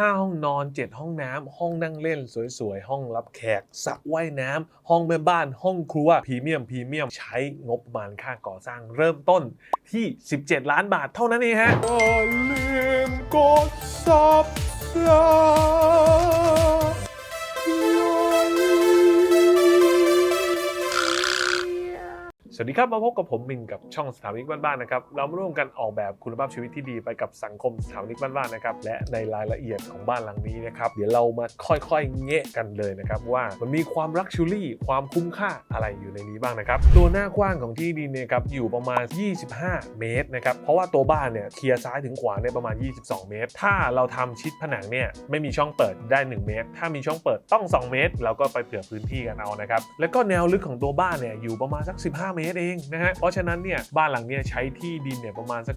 5 ห้องนอน 7 ห้องน้ำ ห้องนั่งเล่นสวยๆ ห้องรับแขกสระว่ายน้ำ ห้องแม่บ้าน ห้องครัวพรีเมียมพรีเมียมใช้งบประมาณค่าก่อสร้างเริ่มต้นที่ 17 ล้านบาทเท่านั้นเองฮะอย่าลืมกดส วัสดีครับ มาพบกับผมมินกับช่องสถาปนิกบ้านๆนะครับ เรามาร่วมกันออกแบบคุณภาพชีวิตที่ดีไปกับสังคมสถาปนิกบ้านๆนะครับ และในรายละเอียดของบ้านหลังนี้นะครับ เดี๋ยวเรามาค่อยๆแงะกันเลยนะครับ ว่ามันมีความรักชูรี่ ความคุ้มค่าอะไรอยู่ในนี้บ้างนะครับ ตัวหน้ากว้างของที่ดินเนี่ยครับอยู่ประมาณ 25 เมตรนะครับ เพราะว่าตัวบ้านเนี่ยเคลียร์ซ้ายถึงขวาเนี่ยประมาณ 22 เมตร ถ้าเราทำชิดผนังเนี่ยไม่มีช่องเปิดได้ 1 เมตร ถ้ามีช่องเปิดต้อง 2 เมตร เราก็ไปเผื่อพื้นที่กันเอานะครับ แล้วก็แนวลึกของตัวบ้านเนี่ยอยู่ประมาณสัก 15 เมตรเองนะฮะเพราะฉะนั้นเนี่ยบ้านหลังเนี่ยใช้ที่ดินเนี่ยประมาณสัก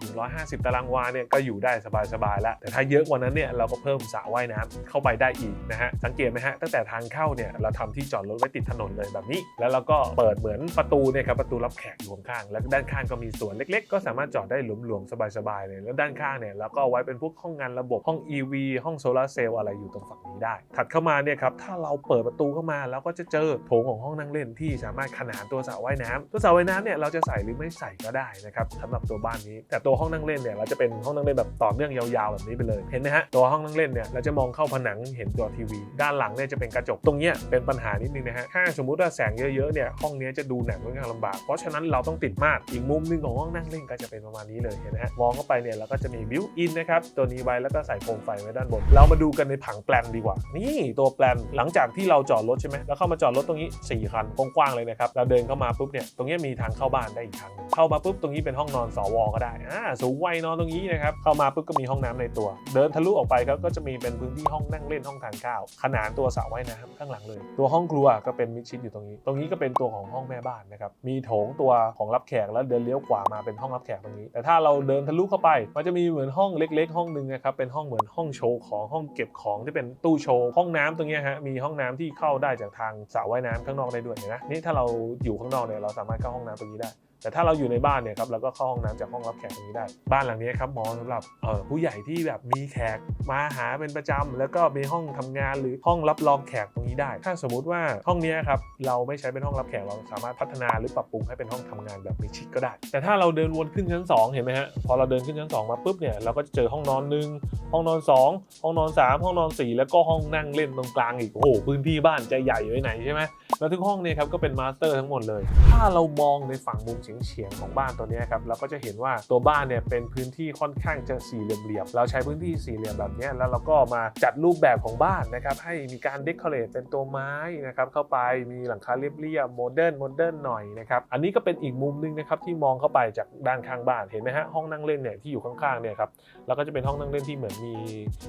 140-150 ตารางวาเนี่ยก็อยู่ได้สบายๆแล้ว แต่ถ้าเยอะกว่านั้นเนี่ยเราก็เพิ่มสระว่ายน้ำเข้าไปได้อีกนะฮะสังเกตไหมฮะตั้งแต่ทางเข้าเนี่ยเราทำที่จอดรถไว้ติดถนนเลยแบบนี้ แล้วเราก็เปิดเหมือนประตูเนี่ยครับประตูรับแขกอยู่ข้างๆแล้วด้านข้างก็มีสวนเล็ก ๆ ก็สามารถจอดได้หลวมๆสบายๆเลยแล้วด้านข้างเนี่ยเราก็เอาไว้เป็นพวกห้องงานระบบห้อง EV ห้องโซลาร์เซลล์อะไรอยู่ตรงฝั่งนี้ได้ ถัดเข้ามาเนี่ยครับถ้าเราเปิดประตูเข้ามาเราก็จะเจอโถงของห้องนั่งเล่นที่สามารถขนานตัวสระว่ายน้ำตัวสระว่ายน้ำเนี่ยเราจะใส่หรือไม่ใส่ก็ได้นะครับสำหรับตัวบ้านนี้ แต่ตัวห้องนั่งเล่นเนี่ยเราจะเป็นห้องนั่งเล่นแบบต่อเนื่องยาวๆแบบนี้ไปเลยเห็นไหมฮะตัวห้องนั่งเล่นเนี่ยเราจะมองเข้าผนังเห็นตัวทีวี ด้านหลังเนี่ยจะเป็นกระจกตรงเนี้ยเป็นปัญหานิดนึงนะฮะถ้าสมมุติว่าแสงเยอะๆเนี่ยห้องเนี้ยจะดูหนังค่อนข้างลำบาก เพราะฉะนั้นเราต้องติดม่านอีกมุมหนึงของห้องนั่งเล่นก็จะเป็นประมาณนี้เลยเห็นไหมฮะมองเข้าไปเนี่ยเราก็จะมีบิวอินนะครับตัวนี้ไว้แล้วก็ใส่โคมไฟไว้ด้านบน เรามาดูกันในผังแปลนดีกว่า นี่ตัวแปลนหลังจากที่เราจอดรถใช่ไหมแล้วเข้ามาจอดรถตรงนี้สี่คันกว้างๆเลยนะครับเราเดินเข้ามาปุ๊บเนี่ยตรงนี้มีทางเข้าบ้านได้อีกทางหนึ่งเข้ามาปุ๊บตรงนี้เป็นห้องนอนสวก็ได้อ่าสูงวัยนอนตรงนี้นะครับเข้ามาปุ๊บก็มีห้องน้ำในตัว เดินทะลุออกไปก็ก็จะมีเป็นพื้นที่ห้องนั่งเล่นห้องทานข้าวขนานตัวสระว่ายน้ำข้างหลังเลย ตัวห้องครัวก็เป็นมิดชิดอยู่ตรงนี้ ตรงนี้ก็เป็นตัวของห้องแม่บ้านนะครับมีโถงตัวของรับแขกแล้วเดินเลี้ยวขวามาเป็นห้องรับแขกตรงนี้ แต่ถ้าเราเดินทะลุเข้าไป มันจะมีเหมือนห้องเล็ก ๆ ห้องหนึ่งนะครับเป็นห้องเหมือนห้องโชว์ของห้องเก็บของที่เป็นตู้โชว์ห้องน้ำตรงนี้ฮะมีห้องน้ำที่เข้าได้จากทางสระว่ายน้ำข้างนอกได้ด้วยนไหมนี่ถ้าเราอยู่ข้างนอกเนี่ยเราสามารถเข้าห้องน้ำตรงนี้ได้ แต่ถ้าเราอยู่ในบ้านเนี่ยครับเราก็เข้าห้องน้ำจากห้องรับแขกตรงนี้ได้ บ้านหลังนี้ครับเหมอสำหรับผู้ใหญ่ที่แบบมีแขกมาหาเป็นประจำแล้วก็มีห้องทำงานหรือห้องรับรองแขกตรงนี้ได้ ถ้าสมมุติว่าห้องนี้ครับเราไม่ใช้เป็นห้องรับแขกเราสามารถพัฒนาหรือปรับปรุงให้เป็นห้องทำงานแบบมีชิคก็ได้ แต่ถ้าเราเดินวนขึ้นชั้นสองเห็นไหมฮะพอเราเดินขึ้นชั้นสองมาปุ๊บเนี่ยเราก็จะเจอห้องนอนหนึ่งห้องนอนสองห้องนอนสามห้องนอนสี่แล้วก็ห้องนั่งเล่นตรงกลางอีกโอ้โหพื้นที่บ้านจะใหญ่ไว้ไหนใช่ไหมแล้วทุกห้องเนี่ยครับก็เป็นมาสเตอร์ทั้งหมดเลย ถ้าเรามองในฝั่งมุมเฉียงๆของบ้านตัวนี้ครับเราก็จะเห็นว่าตัวบ้านเนี่ยเป็นพื้นที่ค่อนข้างจะสี่เหลี่ยมๆเราใช้พื้นที่สี่เหลี่ยมแบบนี้แล้วเราก็มาจัดรูปแบบของบ้านนะครับให้มีการเดคอเรทเป็นตัวไม้นะครับเข้าไปมีหลังคาเรียบๆโมเดิร์นโมเดิร์นหน่อยนะครับอันนี้ก็เป็นอีกมุมหนึงนะครับที่มองเข้าไปจากด้านข้างบ้านเห็นไหมฮะห้องนั่งเล่นเนี่ยที่อยู่ข้างๆเนี่ยครับแล้วก็จะเป็นห้องนั่งเล่นที่เหมือนมี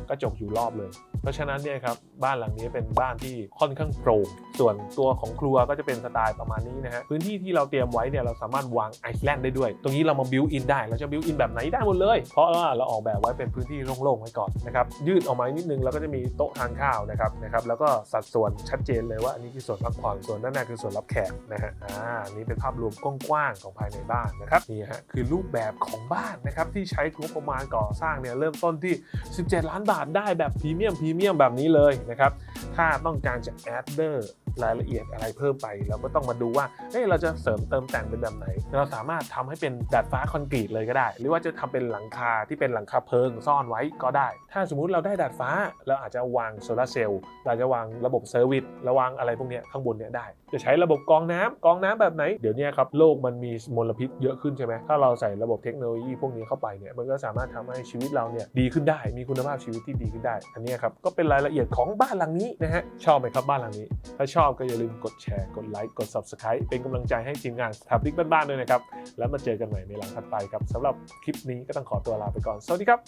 กระจกอยู่รอบเลย เพราะฉะนั้นเนี่ยครับบ้านหลังนี้เป็นบ้านที่ค่อนข้างโปร่งส่วนตัวของครัวก็จะเป็นสไตล์ประมาณนี้นะฮะพื้นที่ที่เราเตรียมไว้เนี่ยเราสามารถวางไอแลนด์ได้ด้วย ตรงนี้เรามาบิวอินได้ เราจะบิวอินแบบไหนได้หมดเลย เพราะว่าเราออกแบบไว้เป็นพื้นที่โล่งๆไว้ก่อนนะครับ ยืดออกมานิดนึงแล้วก็จะมีโต๊ะทานข้าวนะครับนะครับ แล้วก็สัดส่วนชัดเจนเลยว่าอันนี้คือส่วนพักผ่อน ส่วนด้านหน้าคือส่วนรับแขกนะฮะ อ่านนี้เป็นภาพรวมกว้างๆของภายในบ้านนะครับ นี่ฮะคือรูปแบบของบ้านนะครับที่ใช้งบประมาณก่อสร้างเนี่ยเริ่มต้นที่ 17 ล้านบาทได้แบบพรีเมียมพรีเมียมแบบนี้เลยนะครับ ถ้าต้องการจะแอดเดอร์ รายละเอียดอะไรเพิ่มไป เราก็ต้องมาดูว่าเฮ้ยเราจะเสริมเติมแต่งเป็นแบบไหน เราสามารถทำให้เป็นดาดฟ้าคอนกรีตเลยก็ได้ หรือว่าจะทำเป็นหลังคาที่เป็นหลังคาเพิงซ่อนไว้ก็ได้ ถ้าสมมุติเราได้ดาดฟ้า เราอาจจะวางโซลาร์เซลล์เราจะวางระบบเซอร์วิสระวางอะไรพวกนี้ข้างบนเนี้ยได้ จะใช้ระบบกองน้ำกองน้ำแบบไหน เดี๋ยวนี้ครับโลกมันมีมลพิษเยอะขึ้นใช่ไหมถ้าเราใส่ระบบเทคโนโลยีพวกนี้เข้าไปเนี่ยมันก็สามารถทำให้ชีวิตเราเนี่ยดีขึ้นได้ มีคุณภาพชีวิตที่ดีขึ้นได้ อันนี้ครับก็เป็นรายละเอียดของบ้านหลังนี้นะฮะชอบไหมครับบ้านหลังนี้ถ้าชอบก็อย่าลืมกดแชร์ กดไลค์ กด subscribe เป็นกำลังใจให้ทีมงานสถาปนิกบ้านๆด้วยนะครับ แล้วมาเจอกันใหม่ในหลังถัดไปครับสำหรับคลิปนี้ก็ต้องขอตัวลาไปก่อน สวัสดีครับ